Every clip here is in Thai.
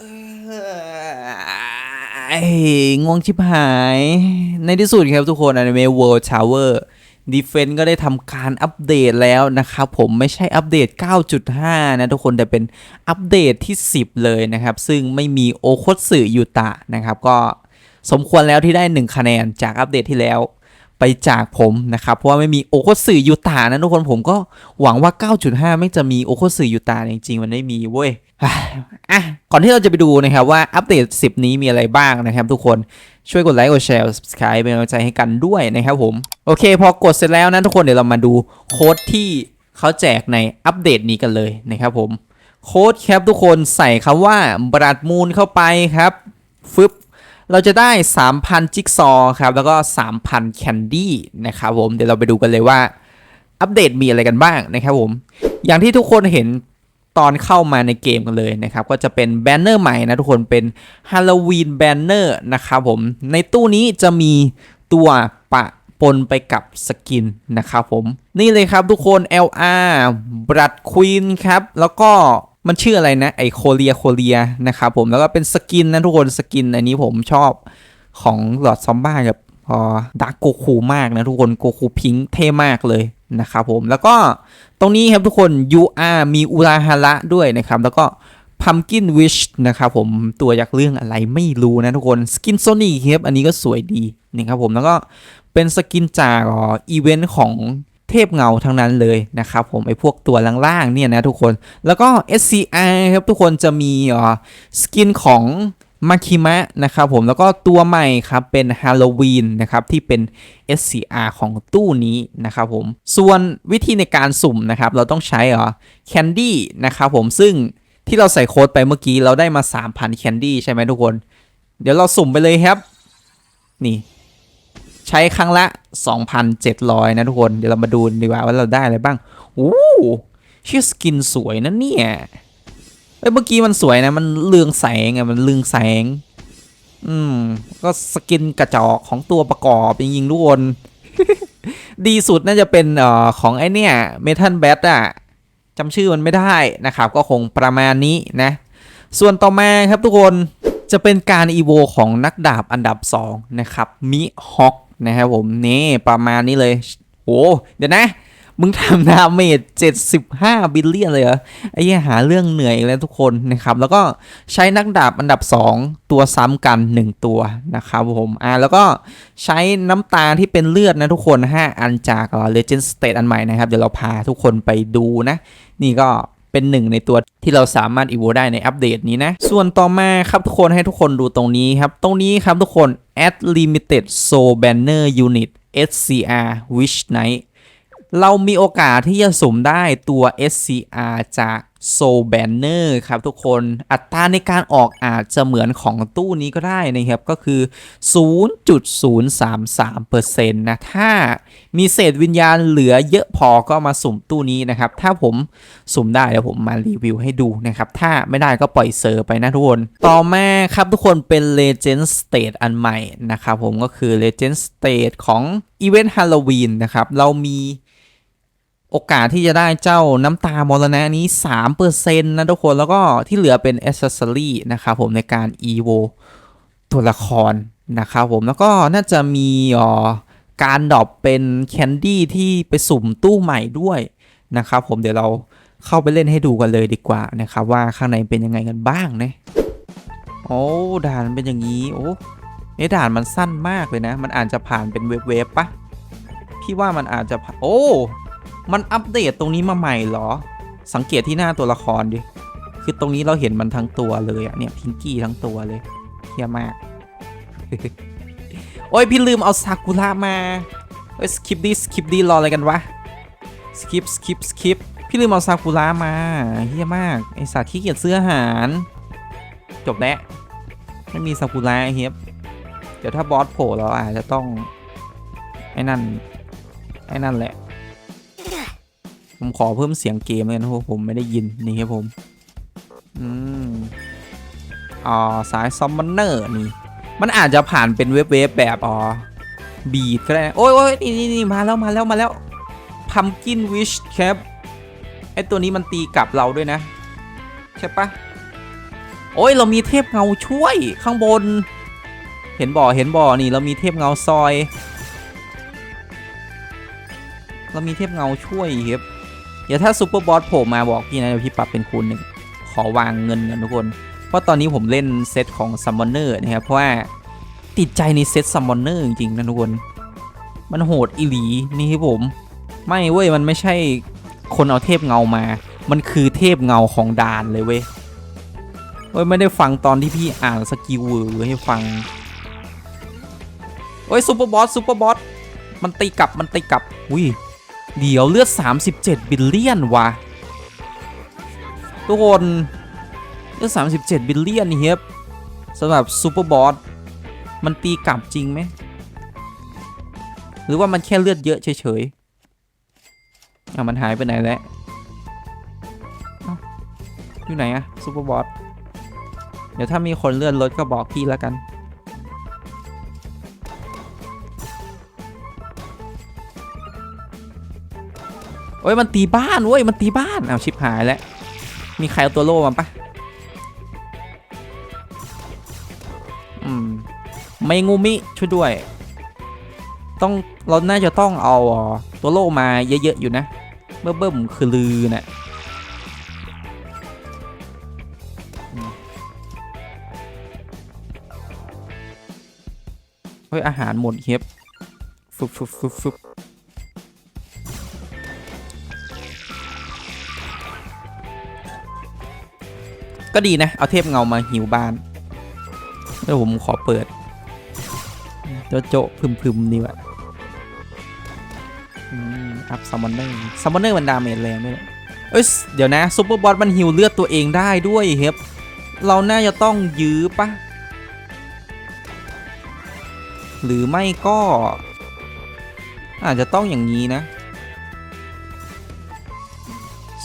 เอ้ง่วงชิบหาย ในที่สุดครับทุกคน Anime World Tower Defense ก็ได้ทำการอัปเดตแล้วนะครับผมไม่ใช่อัปเดต 9.5 นะทุกคนแต่เป็นอัปเดตที่ 10 เลยนะครับ ซึ่งไม่มีโอโคตสึยูตะนะครับ ก็สมควรแล้วที่ได้ 1 คะแนนจากอัปเดตที่แล้วไปจากผมนะครับ เพราะว่าไม่มีโอโคสึยูตะนะทุกคนผมก็หวังว่า 9.5 ไม่จะมีโอโคสึยูตะจริงๆ มันไม่มีเว้ย อะก่อนที่เราจะไปดูนะครับว่าอัปเดต 10 นี้มีอะไรบ้างนะครับ ทุกคนช่วยกดไลค์กดแชร์ subscribe เป็นกำลังใจให้กันด้วยนะครับผม โอเค พอกดเสร็จแล้วนะทุกคนเดี๋ยวเรามาดูโค้ดที่เขาแจกในอัปเดตนี้กันเลยนะครับผม โค้ดครับทุกคนใส่คำว่าบรัดมูลเข้าไปครับฟึบเราจะได้ 3,000 จิ๊กซอว์ครับ แล้วก็ 3,000 แคนดี้นะครับผม เดี๋ยวเราไปดูกันเลยว่า อัปเดตมีอะไรกันบ้างนะครับผม อย่างที่ทุกคนเห็น ตอนเข้ามาในเกมกันเลยนะครับ ก็จะเป็นแบนเนอร์ใหม่นะทุกคนเป็นฮาโลวีนแบนเนอร์นะครับผม ในตู้นี้จะมีตัวปะปนไปกับสกินนะครับผม นี่เลยครับทุกคน LR บรัดควีนครับ แล้วก็มันชื่ออะไรนะ ไอโคเรียโคเรียนะครับผมแล้วก็เป็นสกินนะทุกคนสกินอันนี้ผมชอบของหลอดซอมบ้ากับพอดักโกคูมากนะทุกคนโกคูพิงค์เท่มากเลย นะครับผมแล้วก็ตรงนี้ครับทุกคน UR มีอุราฮาระด้วยนะครับ แล้วก็ Pumpkin Wish นะครับผมตัวจากเรื่องอะไรไม่รู้นะทุกคนสกินโซนี่ครับอันนี้ก็สวยดีนะครับผมแล้วก็เป็นสกินจากอ๋ออีเวนต์ของเทพเงาทั้งนั้นเลยนะครับผมไอพวกตัวล่างๆเนี่ยนะทุกคนแล้วก็ SCR ครับทุกคนจะมีอ๋อสกินของ มาคิมะนะครับผมแล้วก็ตัวใหม่ครับเป็นฮาโลวีนนะครับที่เป็น SCR ของตู้นี้นะครับผมส่วนวิธีในการสุ่มนะครับเราต้องใช้อ๋อแคนดี้นะครับผมซึ่งที่เราใส่โค้ดไปเมื่อกี้เราได้มา 3,000แคนดี้ใช่ไหมทุกคน เดี๋ยวเราสุ่มไปเลยครับ นี่ ใช้ครั้งละ 2,700 นะทุกคน เดี๋ยวเรามาดูดีกว่าว่าเราได้อะไรบ้าง โอ้ชื่อสกินสวยนะเนี่ย เอ้ยเมื่อกี้มันสวยนะมันเรืองแสงไงมันเรืองแสง อืม ก็สกินกระจอกของตัวประกอบจริงๆทุกคน ดีสุดน่าจะเป็นเอ่อของไอเนี่ยเมทัลแบทอะจำชื่อมันไม่ได้นะครับ ก็คงประมาณนี้นะ ส่วนต่อมาครับทุกคนจะเป็นการอีโวของนักดาบอันดับ 2 นะครับมิฮอกนะครับผมนี่ประมาณนี้เลยโอ้เดี๋ยวนะ มึงทำดาเมจ75 บิลเลียนเลยเหรอ ไอ้เหี้ยหาเรื่องเหนื่อยแล้วทุกคนนะครับ แล้วก็ใช้นักดาบอันดับ 2 ตัวซ้ำกัน 1 ตัวนะครับผมอ่าแล้วก็ใช้น้ำตาที่เป็นเลือดนะทุกคน 5 อันจากเอ่อ Legend State อันใหม่นะครับ เดี๋ยวเราพาทุกคนไปดูนะ นี่ก็เป็นหนึ่งในตัวที่เราสามารถอีโวได้ในอัปเดตนี้นะ ส่วนต่อมาครับทุกคนให้ทุกคนดูตรงนี้ครับ ตรงนี้ครับทุกคน add limited soul banner unit SCR wish night เรามีโอกาสที่จะสุ่มได้ตัว SCR จาก Soul Banner ครับทุกคนอัตราในการออกอาจจะเหมือนของตู้นี้ก็ได้นะครับ ก็คือ 0.033%นะ ถ้ามีเศษวิญญาณเหลือเยอะพอก็มาสุ่มตู้นี้นะครับ ถ้าผมสุ่มได้เดี๋ยวผมมารีวิวให้ดูนะครับ ถ้าไม่ได้ก็ปล่อยเซอร์ไปนะทุกคน ต่อมาครับทุกคนเป็น Legend State อันใหม่นะครับผมก็คือ Legend State ของ Event Halloween นะครับ เรามี โอกาสที่จะได้เจ้าน้ำตามรณะนี้ 3%นะทุกคนแล้วก็ที่เหลือเป็น Accessory นะครับผมในการ EVO ตัวละครนะครับผมแล้วก็น่าจะมีอ่อการดรอปเป็นแคนดี้ที่ไปสุ่มตู้ใหม่ด้วยนะครับผมเดี๋ยวเราเข้าไปเล่นให้ดูกันเลยดีกว่านะครับว่าข้างในเป็นยังไงกันบ้างนะโอ้ด่านเป็นอย่างนี้ โอ้เอด่านมันสั้นมากเลยนะ มันอาจจะผ่านเป็นเวฟๆปะพี่ว่ามันอาจจะโอ้ มันอัปเดตตรงนี้มาใหม่เหรอ สังเกตที่หน้าตัวละครดิ คือตรงนี้เราเห็นมันทั้งตัวเลยอะเนี่ยพิงกี้ทั้งตัวเลยเฮียมาก โอ้ยพี่ลืมเอาซากุระมาเอ้ยสคิปดิสคิปดีรออะไรกันวะสคิปสคิปสคิปพี่ลืมเอาซากุระมาเฮียมากไอสัตว์ขี้เกียจซื้ออาหาร จบแล้วไม่มีซากุระเฮียเดี๋ยวถ้าบอสโผล่เราอาจจะต้องไอ้นั่นไอ้นั่นแหละ ผมขอเพิ่มเสียงเกมเลยนะเพราะผมไม่ได้ยินนี่ครับผมอืมอ่าสายซัมมอนเนอร์นี่ มันอาจจะผ่านเป็นเว็บเว็บแบบอ๋อบีดก็ได้โอ้ยโอ้ยนี่นี่นมาแล้วมาแล้วมาแล้วพัมกินวิชครับไอตัวนี้มันตีกลับเราด้วยนะ ใช่ปะโอโอ้ยเรามีเทพเงาช่วยข้างบน เห็นบ่อเห็นบ่อนี่เรามีเทพเงาซอย เรามีเทพเงาช่วยครับ เดี๋ยวถ้าซูเปอร์บอสโผล่มาบอกพี่นะเดี๋ยวพี่ปรับเป็นคูณหนึ่งขอวางเงินกันทุกคน เพราะตอนนี้ผมเล่นเซตของซัมมอนเนอร์นะครับ เพราะว่าติดใจในเซตซัมมอนเนอร์จริงๆนะทุกคน มันโหดอีหลีนี่ครับผม ไม่เว้ยมันไม่ใช่คนเอาเทพเงามา มันคือเทพเงาของดานเลยเว้ยเว้ยไม่ได้ฟังตอนที่พี่อ่านสกิลเวอร์ให้ฟังเฮ้ยซูเปอร์บอสซูเปอร์บอสมันตีกลับมันตีกลับอุ้ย เดี๋ยวเลือด 37 บิลเลียนว่ะทุกคนเลือด 37 บิลเลียนเฮียบสำหรับซูเปอร์บอสมันตีกลับจริงไหม หรือว่ามันแค่เลือดเยอะเฉยๆอะมันหายไปไหนแล้วอยู่ไหนอะซูเปอร์บอสเดี๋ยวถ้ามีคนเลื่อนรถก็บอกพี่แล้วกัน โอ้ยมันตีบ้านเว้ยมันตีบ้านเอาชิบหายแล้วมีใครเอาตัวโล่มาปะอืมไม่งูมิช่วยด้วย ต้องเราน่าจะต้องเอาตัวโล่มาเยอะๆอยู่นะเมื่อเบิ่มคือลือน่ะเฮ้ยอาหารหมดเฮียบฟึบฟึบฟึบฟบ ก็ดีนะ เอาเทพเงามาหิวบ้านแล้วผมขอเปิดโจโจะพึมพึมๆนี่วะอืมอัพซัมมอนเนอร์ซัมมอนเนอร์มันดาเมจแรงด้วยเอ้ยเดี๋ยวนะซูเปอร์บอสมันฮิวเลือดตัวเองได้ด้วยเฮฟเราน่าจะต้องยื้อปะหรือไม่ก็ อาจจะต้องอย่างนี้นะ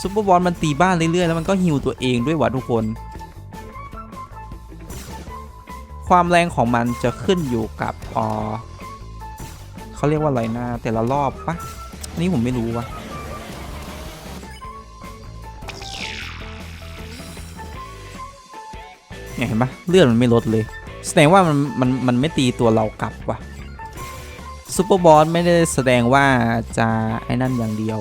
ซูเปอร์บอสมันตีบ้านเรื่อยๆแล้วมันก็ฮิวตัวเองด้วยวะทุกคน ความแรงของมันจะขึ้นอยู่กับออเขาเรียกว่าอะไรนะแต่ละรอบปะนนี้ผมไม่รู้วะเนี่ยเห็นปะเลือดมันไม่ลดเลย แสดงว่ามันมันมันไม่ตีตัวเรากลับว่ะซูเปอร์บอสไม่ได้แสดงว่าจะไอ้นั่นอย่างเดียว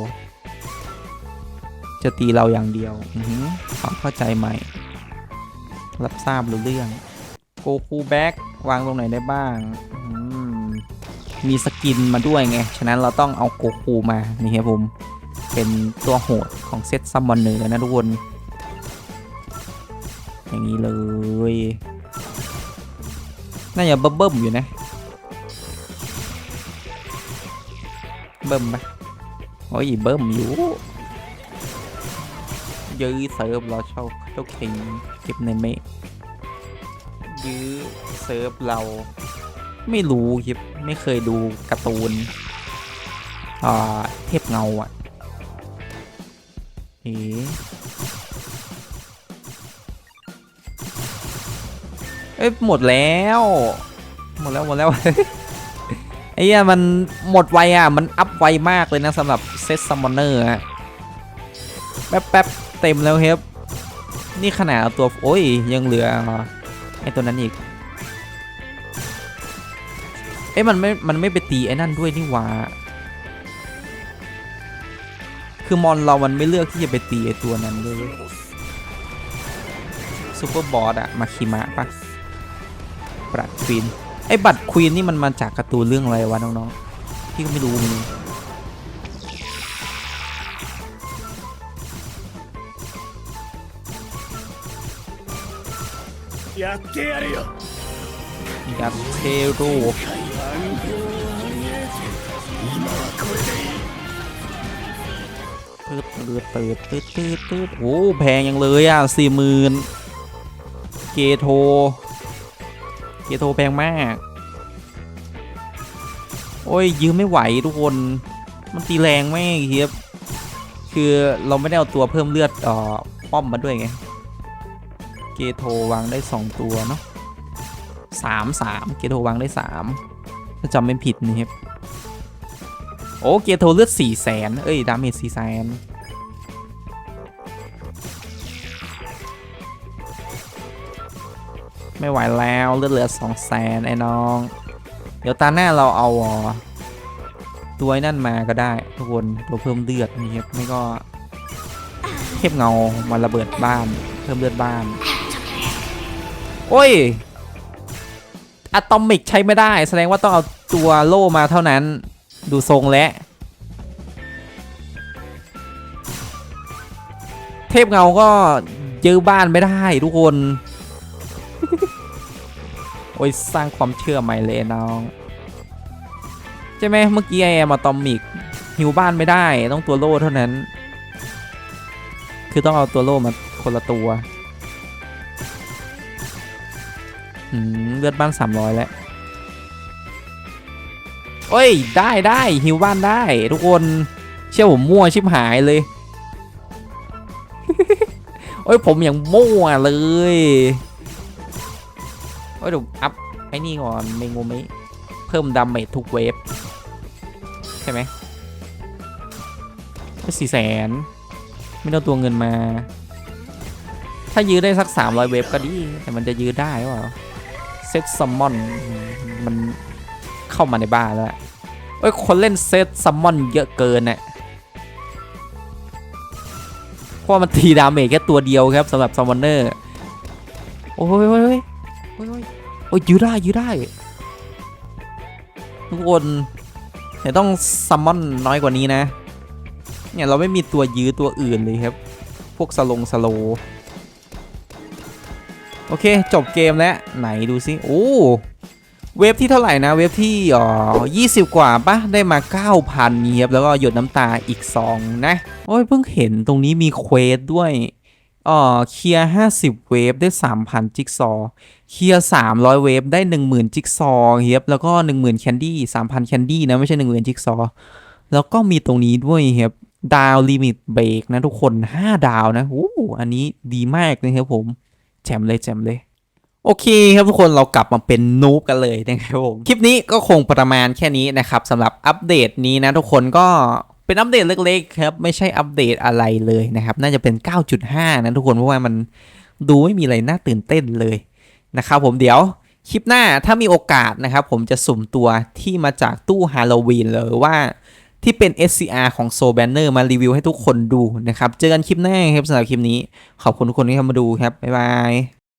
จะตีเราอย่างเดียวอือหือความเข้าใจใหม่รับทราบรู้เรื่อง โกคูแบ็กวางตรงไหนได้บ้าง มีสกินมาด้วยไง ฉะนั้นเราต้องเอาโกคูมา นี่ครับผม เป็นตัวโหดของเซตซัมมอนเนอร์นะทุกคน อย่างนี้เลย น่าจะเบิ่มๆอยู่นะ เบิ่มปะโอ้ยเบิ่มอยู่ยื้อเซิร์ฟเราชอบเจ้าคิงเก็บในเมฆ ยื้อเซิร์ฟเรา ไม่รู้ครับไม่เคยดูการ์ตูนอ่าเทพเงาอะเอ๊ะเอ้ยหมดแล้ว หมดแล้วหมดแล้วไอ้เหี้ยมันหมดไวอะ มันอัพไวมากเลยนะสำหรับเซตซัมมอนเนอร์อะแป๊บแป๊บๆเต็มแล้วครับ นี่ขนาดตัว โอ้ย ยังเหลือ ไอตัวนั้นอีก เอ้ยมันไม่ มันไม่ไปตีไอ้นั่นด้วยนี่ว่าคือมอนเรามันไม่เลือกที่จะไปตีไอตัวนั้นด้วยซูเปอร์บอสอะมาคิมะปะบัตรควีนไอ้บัตรควีนนี่มันมาจากการ์ตูนเรื่องอะไรวะน้องๆ พี่ก็ไม่รู้เหมือนกัน やってやるよ ยัดเทโร่ 暗号が見えて今はこれでいい ตืดตืดตืดตืดตืดตืดโอ้แพงยังเลยอ่ะสี่หมื่นเกโท เกโทแพงมาก โอ้ย ยืมไม่ไหวทุกคน มันตีแรงไม่เฮียบคือเราไม่ได้เอาตัวเพิ่มเลือดเอ่อป้อมมาด้วยไง เกโทวางได้ 2 ตัวเนาะสามสามเกโทวางได้สามถ้าจำไม่ผิดนี่ครับ โอ้ เกโทเลือดสี่แสนเอ้ย ดาเมจสี่แสนไม่ไหวแล้วเลือดเหลือสองแสนไอ้น้อง เดี๋ยวตาหน้าเราเอาตัวนั่นมาก็ได้ทุกคนตัวเพิ่มเลือดนี่ครับไม่ก็เทพเงามาระเบิดบ้าน เพิ่มเลือดบ้าน โอ้ยอะตอมิกใช้ไม่ได้ แสดงว่าต้องเอาตัวโล่มาเท่านั้น ดูทรงและเทพเงาก็ยื้อบ้านไม่ได้ทุกคน โอ้ยสร้างความเชื่อใหม่เลยน้อง ใช่ไหมเมื่อกี้ไอแอมอะตอมิกหิวบ้านไม่ได้ต้องตัวโล่เท่านั้น คือต้องเอาตัวโล่มาคนละตัว อืมเลือดบ้านสามร้อยแล้วโอ้ย ได้ได้หิวบ้านได้ ทุกคน เชื่อผมมั่วชิบหายเลย โอ้ยผมอย่างมั่วเลยโอ้ยเดี๋ยวอัพไอ้นี่ก่อนเมงูมิเพิ่มดาเมจทุกเวฟใช่ไหมสี่แสนไม่ต้องตัวเงินมา ถ้ายื้อได้สัก 300 เวฟก็ดี แต่มันจะยื้อได้หรือเปล่า ซตซัมมอนมันเข้ามาในบ้านแล้วอะเอ้ย คนเล่นเซตซัมมอนเยอะเกินน่ะเพราะมันตีดาเมจแค่ตัวเดียวครับสำหรับซัมมอนเนอร์ โอ้ยโอ้ยโอ้ยโอ้ยโอ้ยยื้อได้ยื้อได้ ทุกคนแต่ต้องซัมมอนน้อยกว่านี้นะ เนี่ย เราไม่มีตัวยื้อตัวอื่นเลยครับ พวกสลงสโล อเค จบเกมแล้ว ไหนดูซิ โอ้ เวฟที่เท่าไหร่นะ เวฟที่อ๋อ20กว่าปะได้มา 9,000เงียบแล้วก็หยดน้ำตาอีก 2 นะ โอ้ย เพิ่งเห็นตรงนี้มีเควสด้วยอ๋อเคลียร์50 เวฟได้ 3,000 จิ๊กซอว์เคลียร์300 เวฟได้ 10,000 จิ๊กซอว์เฮียบแล้วก็ 10,000 แคนดี้ 3,000 แคนดี้นะไม่ใช่ 10,000 จิ๊กซอว์แล้วก็มีตรงนี้ด้วยเฮียบดาวลิมิตเบรกนะทุกคน 5 ดาวนะโอ้อันนี้ดีมากเลยครับผม แจมเลยแจมเลยโอเคครับทุกคนเรากลับมาเป็นนูบกันเลยนะครับผมคลิปนี้ก็คงประมาณแค่นี้นะครับสำหรับอัปเดตนี้นะทุกคนก็เป็นอัปเดตเล็กๆครับไม่ใช่อัปเดตอะไรเลยนะครับ น่าจะเป็น 9.5 นะทุกคนเพราะว่ามันดูไม่มีอะไรน่าตื่นเต้นเลยนะครับผมเดี๋ยวคลิปหน้าถ้ามีโอกาสนะครับผมจะสุ่มตัวที่มาจากตู้ฮาโลวีนเลยว่า ที่เป็น SCR ของโซแบนเนอร์มารีวิวให้ทุกคนดูนะครับ เจอกันคลิปหน้าครับสำหรับคลิปนี้ ขอบคุณทุกคนที่เข้ามาดูครับ บ๊ายบาย